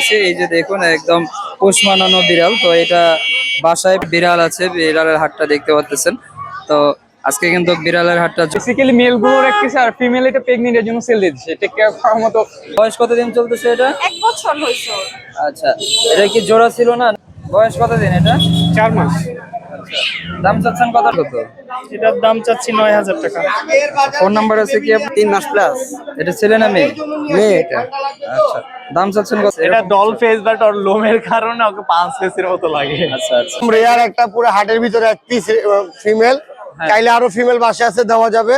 পারতেছি এই যে দেখুন একদম পোষ মানানো বিড়াল। তো এটা বাসায় বিড়াল আছে বিড়ালের হাটটা দেখতে পাচ্ছেন তো আজকে কিন্তু বিড়ালের হাটটা বেসিক্যালি মেলগুলো রাখতেছে আর ফিমেল এটা প্রেগনেন্ট এর জন্য সেল দিচ্ছে টেক কেয়ার করার মতো বয়স কতদিন চলতেছে এটা? এক বছর হয়েছে। আচ্ছা এটা কি জোড়া ছিল না? বয়স কতদিন এটা? চার মাস। দাম চাচ্ছেন কত? কত এটার দাম চাচ্ছি নয় হাজার টাকা। ফোন নাম্বার আছে কি তিন মাস প্লাস এটা ছেলে না মেয়ে? মেয়ে এটা। আচ্ছা। দাম চাচ্ছেন কত? এটা ডল ফেস বাট ওর লোমের কারণে ওকে পাঁচ ফেসের মতো লাগে। আচ্ছা আচ্ছা। রেয়ার একটা পুরো হাটের ভিতরে এক পিস ফিমেল হ্যাঁ। চাইলে আরও ফিমেল বাসা আছে দেওয়া যাবে।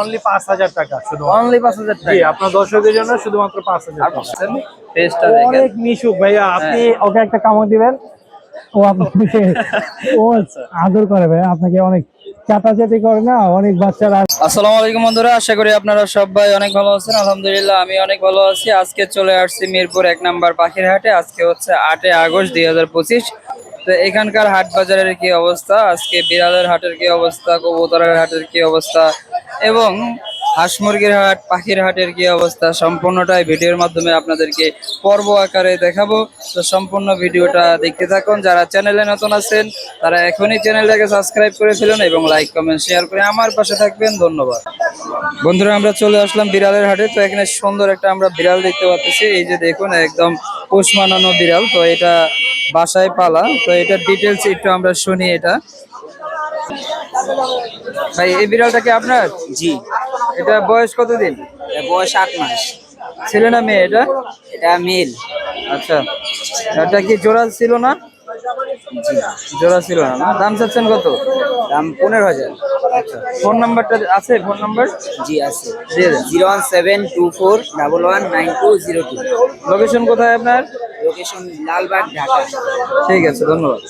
অনলি পাঁচ হাজার টাকা শুধু অনলি পাঁচ হাজার টাকা। আপনার জন্য শুধুমাত্র পাঁচ হাজার আর টাকা। অনেক মিশুক ভাইয়া আপনি ওকে একটা কামড় দিবেন। ও আপনাকে ও আদর করে ভাই আপনাকে অনেক চাটাচাটি করে না? অনেক বাচ্চারা আসসালামু আলাইকুম বন্ধুরা আশা করি আপনারা সবাই অনেক ভালো আছেন। আলহামদুলিল্লাহ আমি অনেক ভালো আছি। আজকে চলে আসছি মিরপুর এক নাম্বার পাখির হাটে আজকে হচ্ছে আটই আগস্ট দুই হাজার পঁচিশ। তো এখানকার হাট বাজারের কি অবস্থা? আজকে বিড়ালের হাটের কি অবস্থা? কবুতরের হাটের কি অবস্থা? এবং হাঁস মুরগির হাট, পাখির হাটের কি অবস্থা? সম্পূর্ণটাই ভিডিওর মাধ্যমে আপনাদেরকে পর্ব আকারে দেখাবো। তো সম্পূর্ণ ভিডিওটা দেখতে থাকুন। যারা চ্যানেলে নতুন আছেন, তারা এখনই চ্যানেলটাকে সাবস্ক্রাইব করে ফেলুন এবং লাইক, কমেন্ট, শেয়ার করে আমার পাশে থাকবেন। ধন্যবাদ। বন্ধুরা, আমরা চলে আসলাম বিড়ালের হাটে। তো এখানে সুন্দর একটা আমরা বিড়াল দেখতে পাচ্ছি। এই যে দেখুন, একদম পোষ মানানো বিড়াল। তো এটা বাসায় পালা। তো এটা ডিটেলস একটু আমরা শুনি এটা। ভাই, এই বিড়ালটা কি আপনার? জি। এটা বয়স কতদিন? বয়স আট মাস। ছেলে না মেয়ে এটা? এটা মেল। আচ্ছা। এটা কি জোড়া ছিল না? জোড়া ছিল না। না? দাম চাচ্ছেন কত? দাম পনেরো হাজার। ফোন নাম্বারটা আছে? Phone number? জি আছে। Zero one seven two four double one nine two zero two. Location কোথায় আপনার? লোকেশন লালবাগ ঢাকা। ঠিক আছে ধন্যবাদ।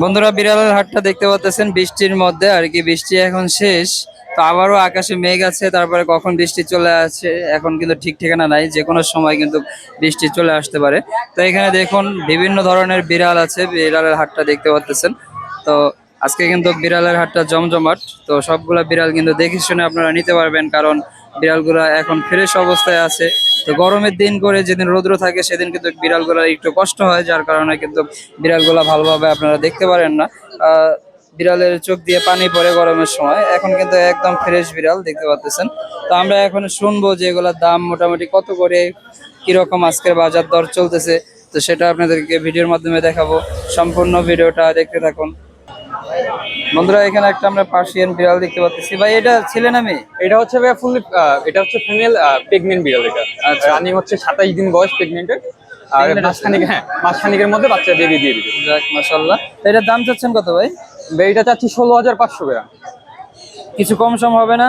বন্ধুরা বিড়ালের হাটটা দেখতে পাচ্ছেন। বৃষ্টির মধ্যে আর কি বৃষ্টি এখন শেষ। তো আবারও আকাশে মেঘ আছে, তারপরে কখন বৃষ্টি চলে আসে, এখন কিন্তু ঠিক ঠিকানা নাই যে কোনো সময় কিন্তু বৃষ্টি চলে আসতে পারে। তো এখানে দেখুন বিভিন্ন ধরনের বিড়াল আছে, বিড়ালের হাটটা দেখতে পাচ্ছেন তো আজকে কিন্তু বিড়ালের হাটটা জমজমাট, তো সবগুলা বিড়াল কিন্তু দেখে শুনে আপনারা নিতে পারবেন, কারণ বিড়ালগুলা এখন ফ্রেশ অবস্থায় আছে। তো গরমের দিন করে যেদিন রৌদ্র থাকে, সেদিন কিন্তু বিড়ালগুলা একটু কষ্ট হয়, যার কারণে কিন্তু বিড়ালগুলা ভালোভাবে আপনারা দেখতে পারেন না। বিড়ালের চোখ দিয়ে পানি পড়ে গরমের সময়। এখন কিন্তু একদম ফ্রেশ বিড়াল দেখতে পাচ্ছেন তো আমরা এখন শুনব যে এগুলোর দাম মোটামুটি কত করে কীরকম আজকের বাজার দর চলতেছে। তো সেটা আপনাদেরকে ভিডিওর মাধ্যমে দেখাবো। সম্পূর্ণ ভিডিওটা দেখতে থাকুন। বন্ধুরা এখানে একটা আমরা পার্সিয়ান বিড়াল দেখতে পাচ্ছি ভাই এটা ছেলে না মেয়ে? এটা হচ্ছে ভাইয়া ফুললি এটা হচ্ছে ফিমেল প্রেগনেন্ট বিড়াল এটা। আচ্ছা। রানিং হচ্ছে সাতাইশ দিন বয়স প্রেগনেন্টের আর? মাসখানিক হ্যাঁ মাসখানিকের মধ্যে বাচ্চা বেবি দিয়ে দিবে। তো এটার দাম চাচ্ছেন কত ভাই? বেবিটা চাচ্ছি ষোলো হাজার পাঁচশো টাকা কিছু কম সম হবে না?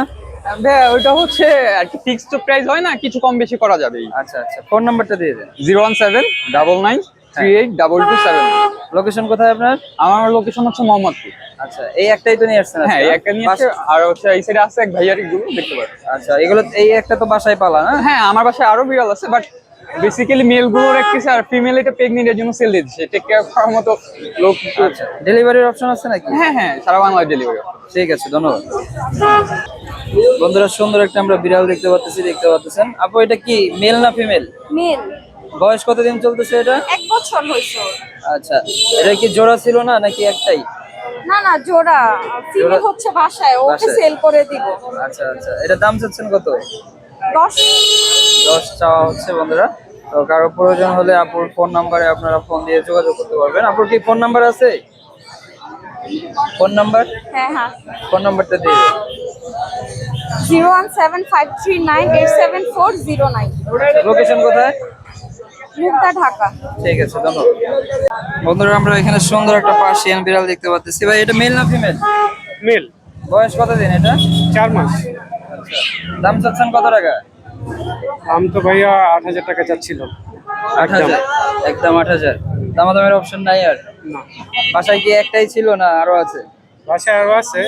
ভাইয়া ওইটা হচ্ছে আর কি ফিক্সড প্রাইস হয় না কিছু কম বেশি করা যাবে। আচ্ছা আচ্ছা ফোন নাম্বারটা দিয়ে দেন। Zero one seven double nine three eight double two seven. Location কোথায় আপনার? আমার লোকেশন হচ্ছে মোহাম্মদপুর। আচ্ছা এই একটাই তো নিয়ে আসছেন হ্যাঁ এই একটা নিয়ে আসছে, আর হচ্ছে এই সাইডে আছে এক ভাইয়ারগুলো দেখতে পারেন। আচ্ছা এগুলো এই একটা তো বাসায় পালা না হ্যাঁ আমার বাসায় আরও বিড়াল আছে বাট বেসিক্যালি মেলগুলো রাখতেছে আর ফিমেল এটা প্রেগনেন্ট এর জন্য সেল দিচ্ছে টেক কেয়ার করার মতো লোক আচ্ছা ডেলিভারির অপশন আছে নাকি? হ্যাঁ হ্যাঁ সারা বাংলায় ডেলিভারি ঠিক আছে ধন্যবাদ। বন্ধুরা সুন্দর একটা আমরা বিড়াল দেখতে পাচ্ছি দেখতে পাচ্ছেন আপু এটা কি মেল না ফিমেল মেল বয়স কতদিন চলতেছে এটা? এক বছর হয়েছে। আচ্ছা এটা কি জোড়া ছিল না নাকি একটাই? না না জোড়া। ফিমেল জোড়া- হচ্ছে বাসায় ওকে সেল করে দিব। আচ্ছা আচ্ছা। এটা দাম চাচ্ছেন কত? দশ। দশ চাওয়া হচ্ছে বন্ধুরা। তো কারও প্রয়োজন হলে আপুর ফোন নাম্বারে আপনারা ফোন দিয়ে যোগাযোগ করতে পারবেন। আপুর কি ফোন নাম্বার আছে? ফোন নাম্বার হ্যাঁ হ্যাঁ। ফোন নাম্বারটা দিয়ে দিন। Zero one seven five three nine eight seven four zero nine. Location কোথায়? মুগদা ঢাকা। ঠিক আছে ধন্যবাদ। বন্ধুরা আমরা এখানে সুন্দর একটা পার্সিয়ান বিড়াল দেখতে পাচ্ছি। ভাই এটা মেল না ফিমেল মেল বয়স কতদিন এটা? চার মাস। দাম চাচ্ছেন কত টাকা? দাম তো ভাইয়া আট হাজার টাকা চাচ্ছিল। আট হাজার? একদম। আট হাজার। দামাদামের অপশন নাই আর? না। বাসায় কি একটাই ছিল না আরও আছে? বাসায় আরও আছে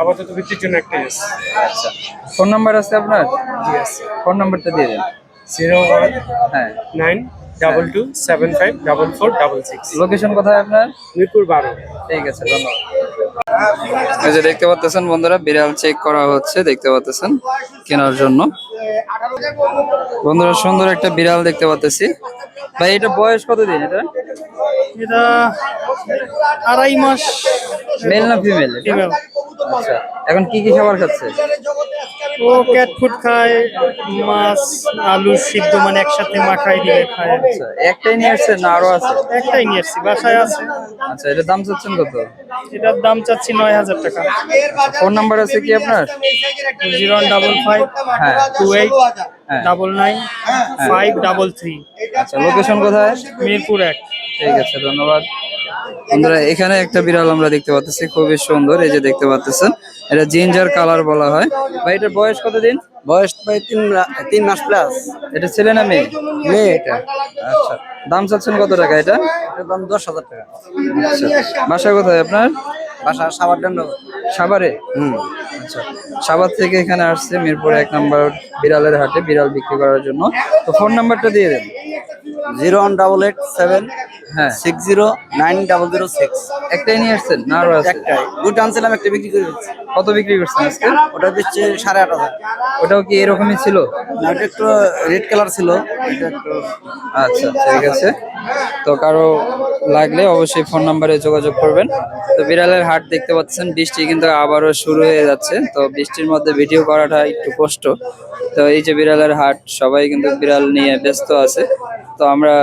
আপাতত ভিত্তির জন্য একটাই আছে। আচ্ছা। ফোন নাম্বার আছে আপনার? জি আছে। ফোন নাম্বারটা দিয়ে দেন। জিরো ওয়ান হ্যাঁ। Nine double two seven five double four double six. Location কোথায় আপনার? মিরপুর বারো। ঠিক আছে ধন্যবাদ। এই যে দেখতে পাচ্ছেন বন্ধুরা বিড়াল চেক করা হচ্ছে দেখতে পাচ্ছেন কেনার জন্য। বন্ধুরা সুন্দর একটা বিড়াল দেখতে পাচ্ছি ভাই এটা বয়স কতদিন এটা? এটা আড়াই মাস। মেল না ফিমেল আচ্ছা এখন কি কি খাবার খাচ্ছে? ও ক্যাট ফুড খায় মাছ আলু সিদ্ধ মানে একসাথে মাখাই দিয়ে খায়। আচ্ছা একটাই নিয়ে আসছে না আরও আছে? একটাই নিয়ে এসছি বাসায় আছে। আচ্ছা এটা দাম চাচ্ছেন কত? এটার দাম চাচ্ছি নয় হাজার টাকা। ফোন নাম্বার আছে কি আপনার? জিরো ডাবল ফাইভ হ্যাঁ। টু এইট হ্যাঁ। Double nine five double three. আচ্ছা লোকেশন কোথায়? মিরপুর এক। ঠিক আছে ধন্যবাদ। বন্ধুরা এখানে একটা বিড়াল আমরা দেখতে পাচ্ছি খুবই সুন্দর এই যে দেখতে পাচ্ছেন এটা জিঞ্জার কালার বলা হয়। ভাই এটার বয়স কতদিন? বয়স ভাই তিন তিন মাস প্লাস এটা ছেলে না মেয়ে? মেয়ে এটা। আচ্ছা দাম চাচ্ছেন কত টাকা এটা? দাম দশ হাজার টাকা। আচ্ছা বাসা কোথায় আপনার? বাসা সাবার দণ্ড সাভারে? হুম। আচ্ছা সাভার থেকে এখানে আসছে মিরপুর এক নম্বর বিড়ালের হাটে বিড়াল বিক্রি করার জন্য। তো ফোন নাম্বারটা দিয়ে দেন। Zero one double eight seven হ্যাঁ। Six zero nine double zero six. একটাই নিয়ে আসছেন? না আরও আছে। একটাই। দুটো আনছিলাম একটা বিক্রি করে দিচ্ছি। কত বিক্রি করছেন আজকে? ওটা দিচ্ছে সাড়ে আট হাজার। ওটাও কি এরকমই ছিল? না ওটা একটু রেড কালার ছিল। এটা একটু আচ্ছা ঠিক আছে। তো কারও লাগলে অবশ্যই ফোন নাম্বারে যোগাযোগ করবেন। তো বিড়ালের হাট দেখতে পাচ্ছেন বৃষ্টি কিন্তু আবারও শুরু হয়ে যাচ্ছে। তো বৃষ্টির মধ্যে ভিডিও করাটা একটু কষ্ট। তো এই যে বিড়ালের হাট, সবাই কিন্তু বিড়াল নিয়ে ব্যস্ত আছে। তো আমরা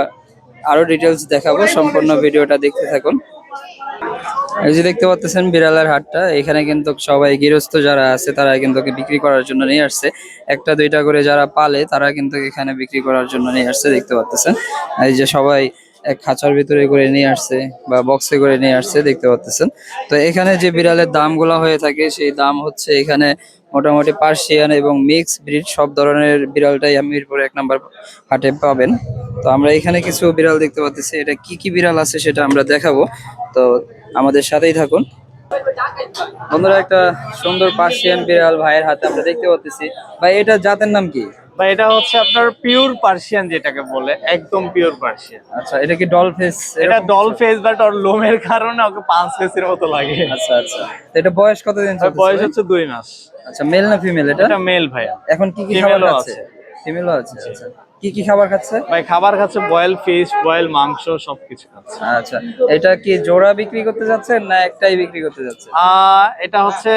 আরও ডিটেলস দেখাবো, সম্পূর্ণ ভিডিওটা দেখতে থাকুন। এই যে দেখতে পাচ্ছেন বিড়ালের হাটটা, এখানে কিন্তু সবাই গৃহস্থ যারা আছে, তারা কিন্তু বিক্রি করার জন্য নিয়ে আসছে। একটা, দুইটা করে যারা পালে, তারা কিন্তু এখানে বিক্রি করার জন্য নিয়ে আসছে, দেখতে পাচ্ছেন। এই যে সবাই এক খাঁচার ভিতরে করে নিয়ে আসছে বা বক্সে করে নিয়ে আসছে, দেখতে পাচ্ছেন। তো এখানে যে বিড়ালের দামগুলো হয়ে থাকে, সেই দাম হচ্ছে এখানে মোটামুটি পার্সিয়ান এবং মিক্স ব্রিড সব ধরনের বিড়ালটাই মিরপুর এক নাম্বার হাটে পাবেন। তো আমরা এখানে কিছু বিড়াল দেখতে পাচ্ছি এটা কি কি বিড়াল আছে সেটা আমরা দেখাবো। তো আমাদের সাথেই থাকুন। বন্ধুরা একটা সুন্দর পার্সিয়ান বিড়াল ভাইয়ের হাতে আমরা দেখতে পাচ্ছি ভাই এটা জাতের নাম কি? বা এটা হচ্ছে আপনার পিওর পার্সিয়ান যেটাকে বলে একদম পিওর পার্সিয়ান আচ্ছা এটা কি ডল ফেস এটা ডল ফেস বাট ওর লোমের কারণে ওকে পাঁচ ফেসের মতো লাগে। আচ্ছা আচ্ছা। এটা বয়স কতদিন বয়স হচ্ছে দুই মাস। আচ্ছা মেল না ফিমেল এটা? এটা মেল ভাইয়া। এখন কি কি খাবার আছে। ফিমেলও আছে আচ্ছা। কি কি খাবার খাচ্ছে? ভাই খাবার খাচ্ছে বয়েল ফিশ বয়েল মাংস সবকিছু খাচ্ছে। আচ্ছা এটা কি জোড়া বিক্রি করতে যাচ্ছেন না একটাই বিক্রি করতে যাচ্ছে? এটা হচ্ছে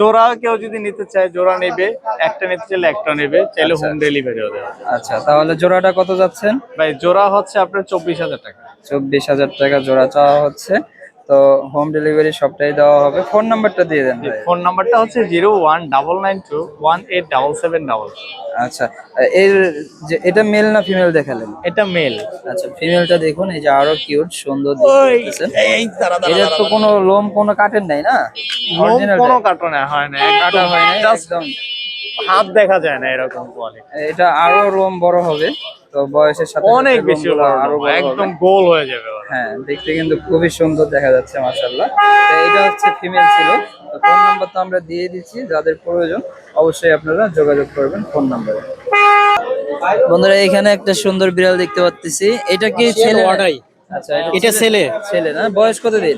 জোড়া কেউ যদি নিতে চায় জোড়া নেবে একটা নিতে চাইলে একটা নেবে চাইলে আচ্ছা, হোম ডেলিভারিও দেওয়া আচ্ছা তাহলে জোড়াটা কত যাচ্ছেন? ভাই জোড়া হচ্ছে আপনার চব্বিশ হাজার টাকা। চব্বিশ হাজার টাকা জোড়া চাওয়া হচ্ছে। তো হোম ডেলিভারি সবটাই দেওয়া হবে। ফোন নাম্বারটা দিয়ে দেন ভাই। ফোন নাম্বারটা হচ্ছে zero one double nine two one eight double seven double. আচ্ছা এর যে এটা মেল না ফিমেল দেখালেন? এটা মেল আচ্ছা ফিমেলটা দেখুন এই যে আরও কিউট সুন্দর দেখতে পাচ্ছেন। এটার তো কোনো লোম কোনো কাটেন নাই না? Original কোনো। কার্টুনে হয় না কাটা হয় না একদম। হাত দেখা যায় না এরকম কোয়ালিটি এটা আরও লোম বড় হবে। তো বয়সের সাথে অনেক বেশি একদম গোল হয়ে যাবে হ্যাঁ দেখতে কিন্তু খুবই সুন্দর দেখা যাচ্ছে মাশাআল্লাহ। তো এটা হচ্ছে ফিমেল ছিল। তো ফোন নাম্বার তো আমরা দিয়ে দিচ্ছি যাদের প্রয়োজন অবশ্যই আপনারা যোগাযোগ করবেন ফোন নাম্বারে বন্ধুরা এখানে একটা সুন্দর বিড়াল দেখতে পাচ্ছি এটা কি ছেলে? ওটাই আচ্ছা এটা ছেলে ছেলে। না? বয়স কত দিন?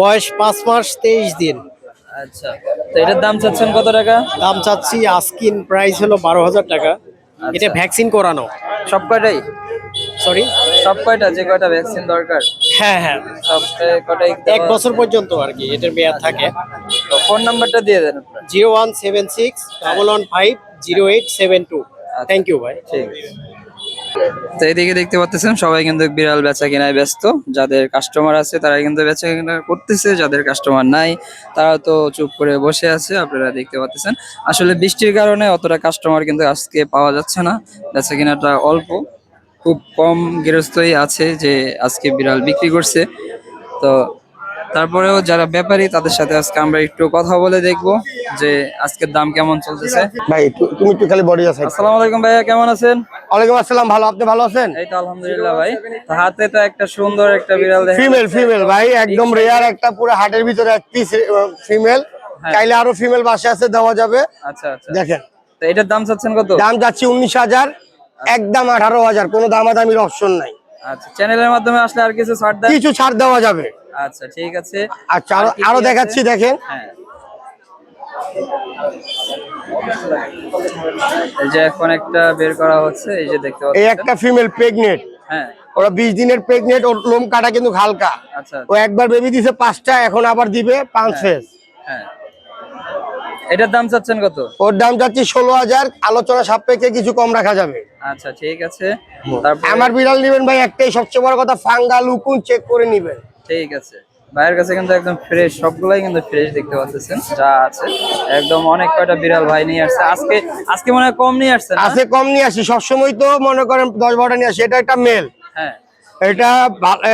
বয়স পাঁচ মাস তেইশ দিন। আচ্ছা তো এটার দাম চাচ্ছেন কত টাকা? দাম চাচ্ছি আস্কিন প্রাইস হলো বারো হাজার টাকা। এটা ভ্যাকসিন করানো। সব কয়টাই? সরি সব কয়টা? যে কয়টা ভ্যাকসিন দরকার? হ্যাঁ হ্যাঁ। সব কয়টাই এক বছর পর্যন্ত আর কি এটার মেয়াদ থাকে। তো ফোন নাম্বারটা দিয়ে দেন zero one seven six double one five zero eight seven two. Thank you ভাই ঠিক আছে। তো এইদিকে দেখতে পাচ্ছেন সবাই কিন্তু বিড়াল বেচা কেনায় ব্যস্ত। যাদের কাস্টমার আছে তারা কিন্তু বেচা কেনা করতেছে, যাদের কাস্টমার নাই তারা তো চুপ করে বসে আছে, আপনারা দেখতে পাচ্ছেন আসলে বৃষ্টির কারণে অতটা কাস্টমার কিন্তু আজকে পাওয়া যাচ্ছে না। বেচা কেনাটা অল্প, খুব কম গৃহস্থই আছে যে আজকে বিড়াল বিক্রি করছে। তো তারপরেও যারা ব্যাপারী তাদের সাথে আজকে আমরা একটু কথা বলে দেখব যে আজকের দাম কেমন চলতেছে। ভাই তুমি একটু খালি বডি আছে আসসালামু আলাইকুম ভাইয়া কেমন আছেন? ওয়ালাইকুম আসসালাম ভালো আপনি ভালো আছেন? এই তো আলহামদুলিল্লাহ ভাই। তো হাতে তো একটা সুন্দর একটা বিড়াল দেখা ফিমেল ফিমেল ভাই একদম রেয়ার একটা পুরো হাটের ভিতরে এক পিস ফিমেল হ্যাঁ। চাইলে আরও ফিমেল বাসে আছে দেওয়া যাবে। আচ্ছা আচ্ছা। দেখেন। তো এটার দাম চাচ্ছেন কত? দাম যাচ্ছে উনিশ হাজার একদম আঠারো হাজার কোনো দামাদামির অপশন নাই। আচ্ছা চ্যানেলের মাধ্যমে আসলে আর কিছু ছাড় দেন কিছু ছাড় দেওয়া যাবে। আচ্ছা ঠিক আছে। আচ্ছা আরও দেখাচ্ছি দেখেন। হ্যাঁ। এই যে এখন একটা বের করা হচ্ছে এই যে দেখতে এই একটা ফিমেল প্রেগনেন্ট হ্যাঁ। ওরা বিশ দিনের প্রেগনেন্ট ওর লোম কাটা কিন্তু হালকা। আচ্ছা ও একবার বেবি দিছে পাঁচটা এখন আবার দিবে পাঁচ ফেস হ্যাঁ। এটার দাম চাচ্ছেন কত? ওর দাম যাচ্ছে ষোলো হাজার আলোচনা সাপেক্ষে কিছু কম রাখা যাবে। আচ্ছা ঠিক আছে। তারপর আমার বিড়াল নিবেন ভাই একটাই সবচেয়ে বড় কথা ফাঙ্গা লুকুন চেক করে নিবেন। ঠিক আছে। ভাইয়ের কাছে কিন্তু একদম ফ্রেশ সবগুলাই কিন্তু ফ্রেশ দেখতে পাচ্ছেন যা আছে। একদম অনেক কয়টা বিড়াল ভাই নিয়ে আসছে। আজকে আজকে মনে হয় কম নিয়ে আসছে? আছে কম নিয়ে আসি সবসময় তো মনে করেন দশ বারোটা নিয়ে আসি। এটা একটা মেল হ্যাঁ। এটা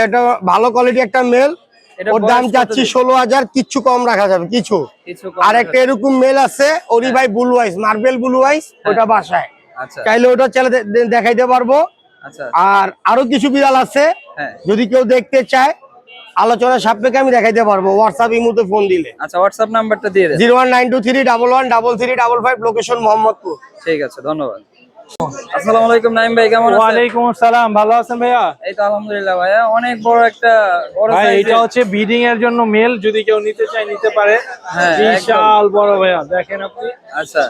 এটা ভালো কোয়ালিটি একটা মেল ওর দাম চাচ্ছি ষোলো হাজার কিচ্ছু কম রাখা যাবে কিছু। আর একটা এরকম মেল আছে ওরি ভাই blue ice marble blue ice ওটা বাসায়। আচ্ছা। চাইলে ওটা দে- দেখাইতে পারব। আচ্ছা। আর আরও কিছু বিড়াল আছে হ্যাঁ। যদি কেউ দেখতে চায় আলোচনা সাপেক্ষে আমি দেখাইতে পারব। হোয়াটসঅ্যাপ ইমুতে ফোন দিলে। আচ্ছা হোয়াটসঅ্যাপ নাম্বারটা দিয়ে দেন। Zero one nine two three double one double three double five location Mohammadpur. ঠিক আছে ধন্যবাদ। আসসালামু আলাইকুম নাইম ভাই কেমন আছেন? ওয়ালাইকুম আসসালাম ভালো আছেন ভাইয়া? এই তো আলহামদুলিল্লাহ ভাইয়া অনেক বড় একটা বড় ভাই এটা হচ্ছে ব্রিডিং এর জন্য মেল যদি কেউ নিতে চায় নিতে পারে। হ্যাঁ, বিশাল বড় ভাইয়া দেখেন আপনি। আচ্ছা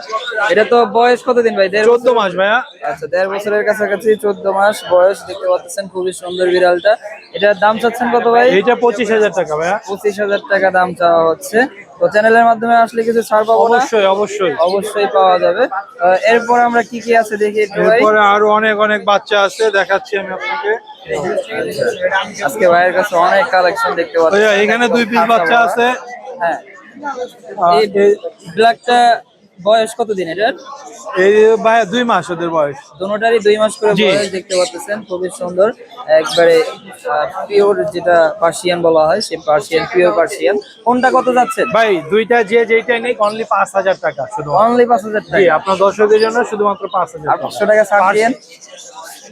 এটা তো বয়স কতদিন ভাই? দেড় চোদ্দ মাস ভাইয়া। আচ্ছা দেড় বছরের কাছাকাছি চোদ্দ মাস বয়স দেখতে পাচ্ছেন খুবই সুন্দর বিড়ালটা। এটার দাম চাচ্ছেন কত ভাই? এইটা পঁচিশ হাজার টাকা ভাইয়া। পঁচিশ হাজার টাকা দাম চাওয়া হচ্ছে। তো চ্যানেলের মাধ্যমে আসলে কিছু ছাড় পাবো অবশ্যই অবশ্যই। অবশ্যই পাওয়া যাবে। এরপর আমরা কি কি আছে দেখি এরপরে আরও অনেক অনেক বাচ্চা আছে দেখাচ্ছি আমি আপনাকে। আজকে ভাইয়ের কাছে অনেক কালেকশন দেখতে পাচ্ছি। এখানে দুই পিস বাচ্চা আছে। হ্যাঁ। এই ব্ল্যাকটা বয়স কত দিন এটার? এই ভাই দুই মাস ওদের বয়স। দুটারই দুই মাস করে বয়স দেখতে পাচ্ছেন খুবই সুন্দর। একবারে পিওর যেটা পার্সিয়ান বলা হয় সেই পার্সিয়ান পিওর পার্সিয়ান কোনটা কত যাচ্ছে? ভাই দুইটা যে যেইটাই নেই অনলি পাঁচ হাজার টাকা শুধু। অনলি পাঁচ হাজার জি টাকা। আপনার দর্শকদের জন্য শুধুমাত্র পাঁচ হাজার পাঁচশো টাকা ছাড় দিয়েন।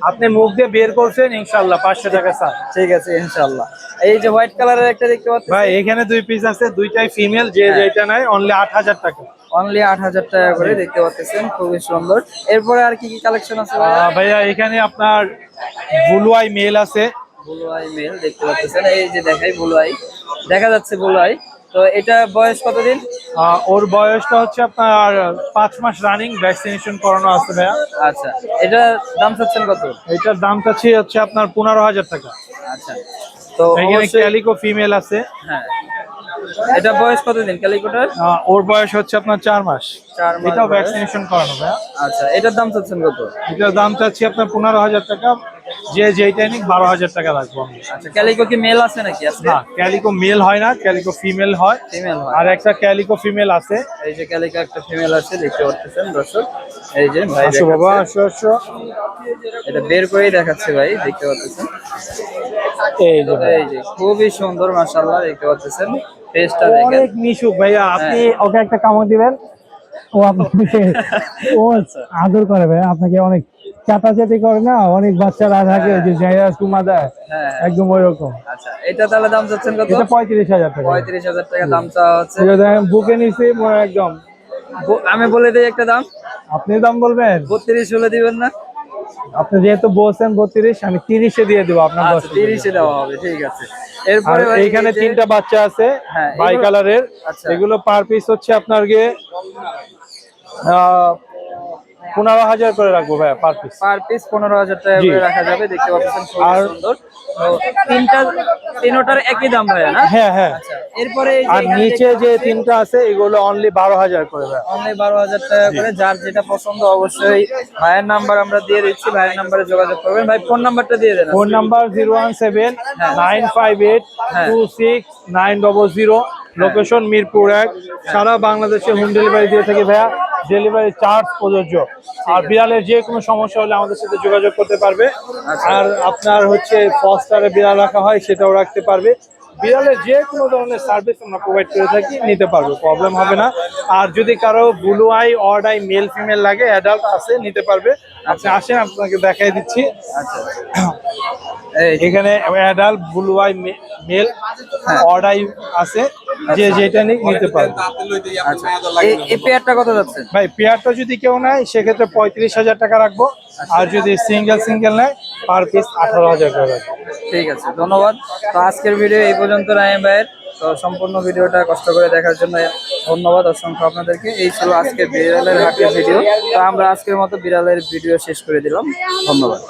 আপনি মুখ দিয়ে বের করছেন ইনশাল্লাহ পাঁচশো টাকা স্যার ঠিক আছে ইনশাল্লাহ এই যে হোয়াইট কালারের একটা দেখতে পাচ্ছেন ভাই এখানে দুই পিস আছে দুইটাই ফিমেল যে হ্যাঁ। যেটা নাই অনলি আট হাজার টাকা। অনলি আট হাজার টাকা করে দেখতে পাচ্ছেন খুবই সুন্দর। এরপরে আর কি কি কালেকশন আছে ভাইয়া? এখানে আপনার ব্লু আই মেল আছে। ব্লু আই মেল দেখতে পাচ্ছেন এই যে দেখাই ব্লু আই দেখা যাচ্ছে ব্লু আই তো এটা বয়স কতদিন? ওর বয়সটা হচ্ছে আপনার পাঁচ মাস রানিং ভ্যাকসিনেশন করানো আছে ভাইয়া। আচ্ছা এটা দাম চাচ্ছেন কত? এটার দাম চাচ্ছি হচ্ছে আপনার পনেরো হাজার টাকা। আচ্ছা তো এখানে ক্যালিকো ফিমেল আছে। হ্যাঁ এটা বয়স কতদিন ক্যালিকোটার? ওর বয়স হচ্ছে আপনার চার মাস। এটাও ভ্যাকসিনেশন করানো আচ্ছা এটার দাম চাচ্ছেন কত? এটার দাম চাচ্ছি আপনার পনেরো হাজার টাকা। যে যেইটা নিক বারো হাজার টাকা লাগবে আমি। আচ্ছা ক্যালিকো কি মেল আছে নাকি না ক্যালিকো মেল হয় না ক্যালিকো ফিমেল হয়। ফিমেল হয়। আর একটা ক্যালিকো ফিমেল আছে। এই যে ক্যালিকো একটা ফিমেল আছে দেখতে পাচ্ছেন দর্শক। এই যে ভাই আসো বাবা। আসো আসো। এটা বের করেই দেখাচ্ছে ভাই দেখতে পাচ্ছেন। এই যে এই যে খুবই সুন্দর মাশাআল্লাহ দেখতে পাচ্ছেন। ফেসটা দেখেন। অনেক মিশুক ভাইয়া আপনি ওকে একটা কামড় দিবেন। ও আপনাকে ও আদর করে ভাই আপনাকে অনেক চাটাচাটি করে না? অনেক বাচ্চারা থাকে যে জায়গা চুমা দেয় হ্যাঁ। একদম ওই রকম আচ্ছা এটা তাহলে দাম চাচ্ছেন কত? এটা পঁয়ত্রিশ হাজার টাকা। পঁয়ত্রিশ হাজার টাকা দাম চাওয়া হচ্ছে। এটা দেখেন বুকে নিছি মনে একদম। আমি বলে দিই একটা দাম। আপনি দাম বলবেন? বত্রিশ হলে দিবেন না। আপনি যেহেতু বলছেন বত্রিশ আমি তিরিশে দিয়ে দেবো আপনার আচ্ছা তিরিশে দেওয়া হবে ঠিক আছে। এরপরে এইখানে তিনটা বাচ্চা আছে হ্যাঁ, বাই কালারের আচ্ছা। এগুলো পার পিস হচ্ছে আপনার গিয়ে পনেরো হাজার করে রাখব ভাইয়া পার পিস পার পিস পনেরো হাজার টাকা করে রাখা যাবে দেখতে পাচ্ছেন আর- সুন্দর। তো তিনটা তিনোটার একই দাম ভাইয়া না? হ্যাঁ হ্যাঁ। আচ্ছা এরপরে আর নিচে যে তিনটা আছে এগুলো অনলি বারো হাজার করে ভাইয়া। অনলি বারো হাজার টাকা করে যার যেটা পছন্দ অবশ্যই ভাইয়ের নাম্বার আমরা দিয়ে দিচ্ছি ভাইয়ের নাম্বারে যোগাযোগ করবেন। ভাই ফোন নাম্বারটা দিয়ে দেন phone number zero one seven nine five eight হ্যাঁ। Two six nine double zero. Location Mirpur এক। সারা বাংলাদেশে হোম ডেলিভারি দিয়ে থাকি ভাইয়া। ডেলিভারি চার্জ প্রযোজ্য। আর বিড়ালের যে কোনো সমস্যা হলে আমাদের সাথে যোগাযোগ করতে পারবে। আচ্ছা। আর আপনার হচ্ছে ফস্টারে বিড়াল রাখা হয় সেটাও রাখতে পারবে। বিড়ালের যে কোনো ধরনের সার্ভিস আমরা প্রোভাইড করে থাকি নিতে পারব প্রবলেম হবে না। আর যদি কারও blue eye odd eye male female লাগে অ্যাডাল্ট আছে নিতে পারবে। আপনি আসেন আপনাকে দেখাই দিচ্ছি। আচ্ছা। এখানে adult blue eye male odd অর্ডাই আছে। যে যেটা নিতে পারবে। আচ্ছা। এই- এই পেয়ারটা কত যাচ্ছে? ভাই পেয়ারটা যদি কেউ নেয় সেক্ষেত্রে পঁয়ত্রিশ হাজার টাকা রাখব। আর যদি সিঙ্গেল সিঙ্গেল নেয় পার পিস আঠারো হাজার টাকা রাখব। ঠিক আছে ধন্যবাদ। তো আজকের ভিডিও এই পর্যন্ত রায়ম ভাইয়ের। তো সম্পূর্ণ ভিডিওটা কষ্ট করে দেখার জন্য ধন্যবাদ অসংখ্য আপনাদেরকে। এই ছিল আজকে বিড়ালের হাটের ভিডিও। তো আমরা আজকের মতো বিড়ালের ভিডিও শেষ করে দিলাম। ধন্যবাদ।